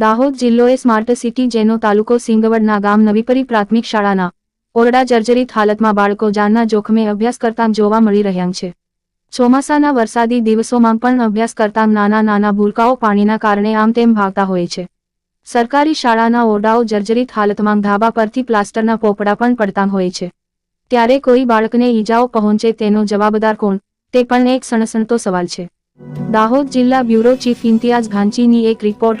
દાહોદ જિલ્લો એ smart city જેનો તાલુકો સિંગવડના ગામ નવીપરી પ્રાથમિક શાળાના ઓરડા જર્જરિત હાલતમાં બાળકો જાનના જોખમે અભ્યાસ કરતા જોવા મળી રહ્યા છે. ચોમાસાના વરસાદી દિવસોમાં પણ અભ્યાસ કરતા નાના નાના ભૂલકાઓ પાણીના કારણે આમ તેમ ભાગતા હોય છે. સરકારી શાળાના ઓરડાઓ જર્જરિત હાલતમાં ધાબા પરથી પ્લાસ્ટરના પોપડા પણ પડતા હોય છે. ત્યારે કોઈ બાળકને ઈજાઓ પહોંચે તેનો જવાબદાર કોણ? તે પણ એક સણસણતો સવાલ છે. દાહોદ જિલ્લા બ્યુરો ચીફ ઇમ્તિયાઝ ઘાંચીની એક રિપોર્ટ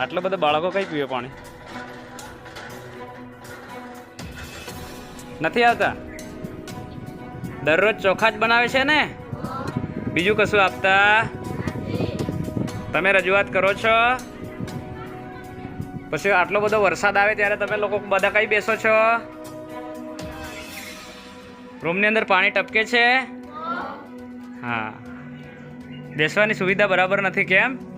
આટલો બધો બાળકો કઈ પીવે પાણી? નથી આવતા? દરરોજ ચોખા જ બનાવે છે ને? બીજું કશું આપતા? તમે રજૂઆત કરો છો? પછી આટલો બધો વરસાદ આવે ત્યારે તમે લોકો બધા કઈ બેસો છો? રૂમની અંદર પાણી ટપકે છે? હા. બેસવાની સુવિધા બરાબર નથી કેમ?